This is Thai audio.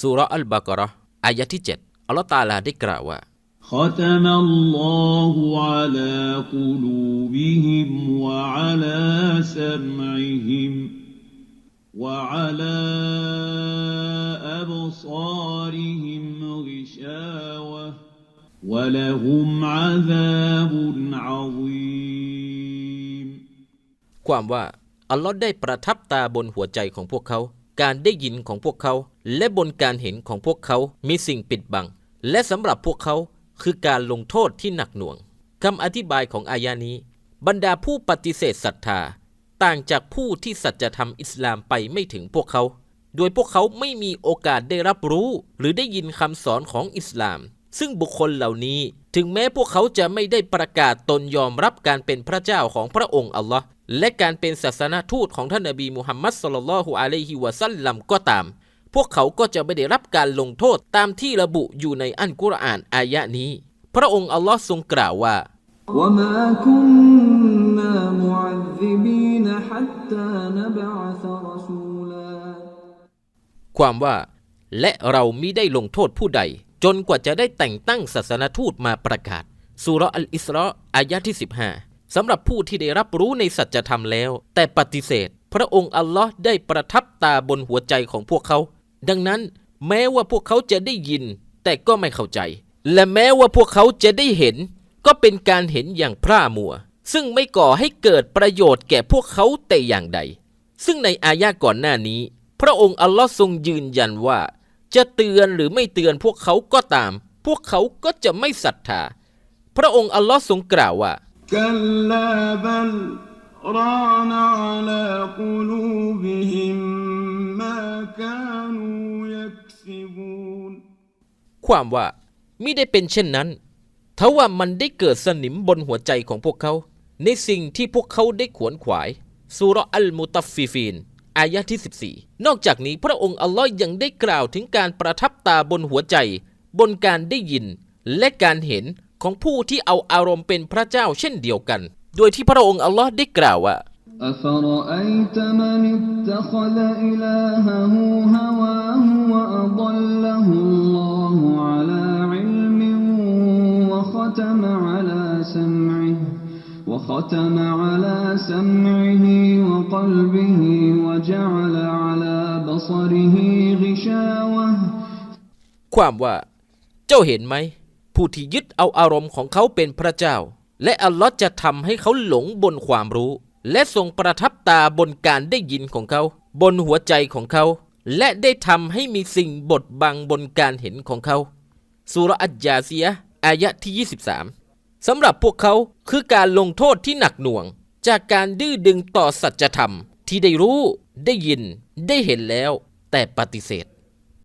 สุราะห์อัลบากะเราะห์อายะที่ 7 อัลลอฮฺตาลาได้กล่าวว่า ختم الله على قلوبهم وعلى سمعهم وعلى أبصارهم غشاوة ولهم عذاب عظيم ความว่า อัลลอฮ์ได้ประทับตาบนหัวใจของพวกเขา การได้ยินของพวกเขา และบนการเห็นของพวกเขามีสิ่งปิดบัง และสำหรับพวกเขาคือการลงโทษที่หนักหน่วงคำอธิบายของอายานี้ บรรดาผู้ปฏิเสธศรัทธา ต่างจากผู้ที่สัจธรรมอิสลามไปไม่ถึงพวกเขา โดยพวกเขาไม่มีโอกาสได้รับรู้ หรือได้ยินคำสอนของอิสลาม ซึ่งบุคคลเหล่านี้ ถึงแม้พวกเขาจะไม่ได้ประกาศตนยอมรับการเป็นพระเจ้าของพระองค์อัลลอฮ์ และการเป็นศาสนทูตของท่านนบีมุฮัมมัดสลลัลลอฮุอะลัยฮิวะซัลลัมก็ตาม พวกเขาก็จะไม่ได้รับการลงโทษตามที่ระบุอยู่ในอันกุรอานอายะนี้ พระองค์อัลลอฮ์ทรงกล่าวว่า وما كنا معذبين حتى نبعث رسولا ความว่า และเรามิได้ลงโทษผู้ใด จนกว่าจะได้แต่งตั้งศาสนทูตมาประกาศสุราะห์อัลอิสราะห์อายะที่ 15 สำหรับผู้ที่ได้รับรู้ในสัจธรรมแล้ว แต่ปฏิเสธ พระองค์อัลลอฮ์ได้ประทับตาบนหัวใจของพวกเขา ดังนั้นแม้ว่าพวกเขาจะได้ยิน แต่ก็ไม่เข้าใจ และแม้ว่าพวกเขาจะได้เห็น ก็เป็นการเห็นอย่างพร่ามัว ซึ่งไม่ก่อให้เกิดประโยชน์แก่พวกเขาแต่อย่างใด ซึ่งในอายะก่อนหน้านี้ พระองค์อัลลอฮ์ทรงยืนยันว่า จะเตือนหรือไม่เตือนพวกเขาก็ตาม พวกเขาก็จะไม่ศรัทธา พระองค์อัลลอฮ์ทรงกล่าวว่า كلا بل ران على قلوبهم ما كانوا يكسبون ความว่ามิได้เป็นเช่นนั้นทว่ามันได้เกิดสนิมบนหัวใจของพวกเขา ในสิ่งที่พวกเขาได้ขวนขวายสุราะห์อัลมุตัฟฟิฟีน อายะที่ 14 นอกจากนี้พระองค์อัลลอฮ์ยังได้กล่าวถึงการประทับตาบนหัวใจ บนการได้ยิน และการเห็น ของผู้ที่เอาอารมณ์เป็นพระเจ้าเช่นเดียวกัน โดยที่พระองค์อัลลอฮ์ได้กล่าวว่า أفرأيت من اتخذ إلهه هواه وأضله الله على علم وختم على سمعه وختم على سمعه وقلبه وجعل على بصره غشاوة ความว่า เจ้าเห็นไหม ผู้ที่ยึดเอาอารมณ์ของเขาเป็นพระเจ้า และอัลลอฮ์จะทำให้เขาหลงบนความรู้ และทรงประทับตาบนการได้ยินของเขา บนหัวใจของเขา และได้ทำให้มีสิ่งบดบังบนการเห็นของเขาสุรอัจยาเซียอายะที่ 23 สำหรับพวกเขาคือการลงโทษที่หนักหน่วง จากการดื้อดึงต่อสัจธรรมที่ได้รู้ ได้ยิน ได้เห็นแล้ว แต่ปฏิเสธ